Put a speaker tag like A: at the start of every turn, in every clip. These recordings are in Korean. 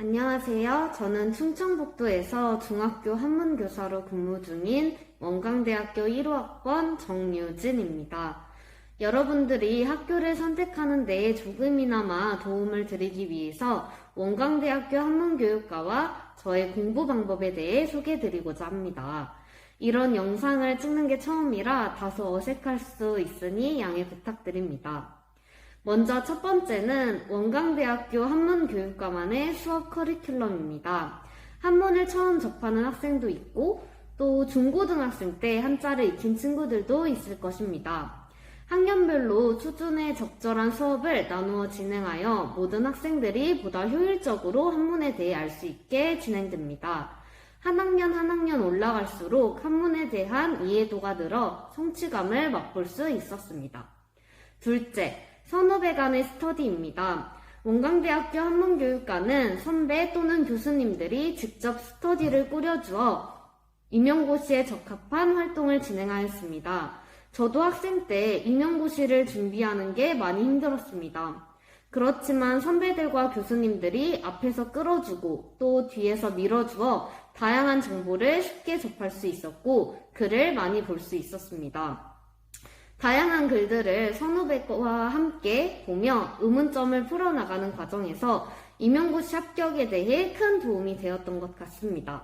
A: 안녕하세요. 저는 충청북도에서 중학교 한문교사로 근무 중인 원광대학교 1호학번 정유진입니다. 여러분들이 학교를 선택하는 데 조금이나마 도움을 드리기 위해서 원광대학교 한문교육과와 저의 공부 방법에 대해 소개해드리고자 합니다. 이런 영상을 찍는 게 처음이라 다소 어색할 수 있으니 양해 부탁드립니다. 먼저 첫 번째는 원광대학교 한문교육과만의 수업 커리큘럼입니다. 한문을 처음 접하는 학생도 있고 또 중고등학생 때 한자를 익힌 친구들도 있을 것입니다. 학년별로 수준에 적절한 수업을 나누어 진행하여 모든 학생들이 보다 효율적으로 한문에 대해 알 수 있게 진행됩니다. 한 학년 한 학년 올라갈수록 한문에 대한 이해도가 늘어 성취감을 맛볼 수 있었습니다. 둘째, 선후배 간의 스터디입니다. 원광대학교 한문교육과는 선배 또는 교수님들이 직접 스터디를 꾸려주어 임용고시에 적합한 활동을 진행하였습니다. 저도 학생 때 임용고시를 준비하는 게 많이 힘들었습니다. 그렇지만 선배들과 교수님들이 앞에서 끌어주고 또 뒤에서 밀어주어 다양한 정보를 쉽게 접할 수 있었고 글을 많이 볼 수 있었습니다. 다양한 글들을 선후배와 함께 보며 의문점을 풀어나가는 과정에서 임용고시 합격에 대해 큰 도움이 되었던 것 같습니다.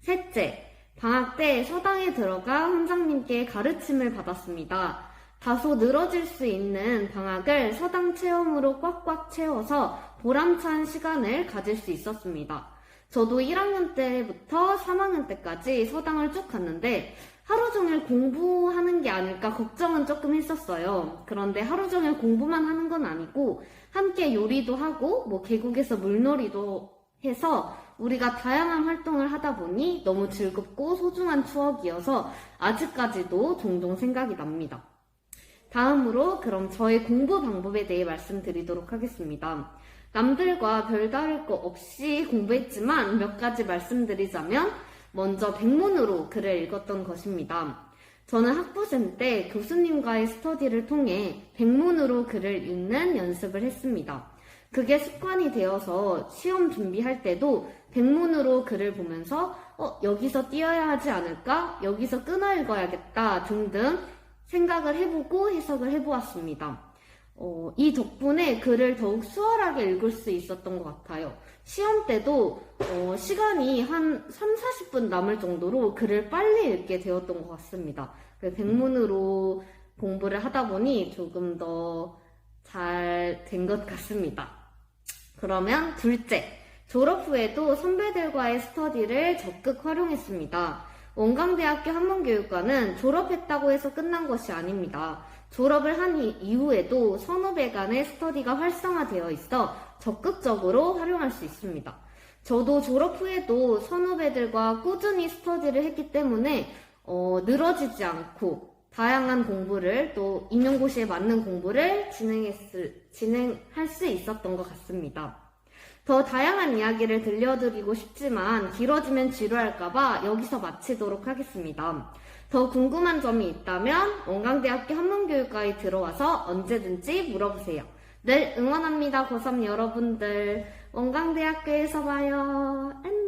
A: 셋째, 방학 때 서당에 들어가 원장님께 가르침을 받았습니다. 다소 늘어질 수 있는 방학을 서당 체험으로 꽉꽉 채워서 보람찬 시간을 가질 수 있었습니다. 저도 1학년 때부터 3학년 때까지 서당을 쭉 갔는데 하루 종일 공부하는 게 아닐까 걱정은 조금 했었어요. 그런데 하루 종일 공부만 하는 건 아니고 함께 요리도 하고 뭐 계곡에서 물놀이도 해서 우리가 다양한 활동을 하다 보니 너무 즐겁고 소중한 추억이어서 아직까지도 종종 생각이 납니다. 다음으로 그럼 저의 공부 방법에 대해 말씀드리도록 하겠습니다. 남들과 별다를 거 없이 공부했지만 몇 가지 말씀드리자면 먼저 백문으로 글을 읽었던 것입니다. 저는 학부생 때 교수님과의 스터디를 통해 백문으로 글을 읽는 연습을 했습니다. 그게 습관이 되어서 시험 준비할 때도 백문으로 글을 보면서 어, 여기서 띄어야 하지 않을까? 여기서 끊어 읽어야겠다 등등 생각을 해보고 해석을 해보았습니다. 어, 이 덕분에 글을 더욱 수월하게 읽을 수 있었던 것 같아요. 시험 때도 어, 시간이 한 3, 40분 남을 정도로 글을 빨리 읽게 되었던 것 같습니다. 그 백문으로 공부를 하다 보니 조금 더 잘 된 것 같습니다. 그러면 둘째, 졸업 후에도 선배들과의 스터디를 적극 활용했습니다. 원광대학교 한문교육과는 졸업했다고 해서 끝난 것이 아닙니다. 졸업을 한 이후에도 선후배 간의 스터디가 활성화되어 있어 적극적으로 활용할 수 있습니다. 저도 졸업 후에도 선후배들과 꾸준히 스터디를 했기 때문에 어, 늘어지지 않고 다양한 공부를 또 임용고시에 맞는 공부를 진행했을, 진행할 수 있었던 것 같습니다. 더 다양한 이야기를 들려드리고 싶지만 길어지면 지루할까봐 여기서 마치도록 하겠습니다. 더 궁금한 점이 있다면 원광대학교 한문교육과에 들어와서 언제든지 물어보세요. 늘 응원합니다, 고3 여러분들. 원광대학교에서 봐요. 안녕!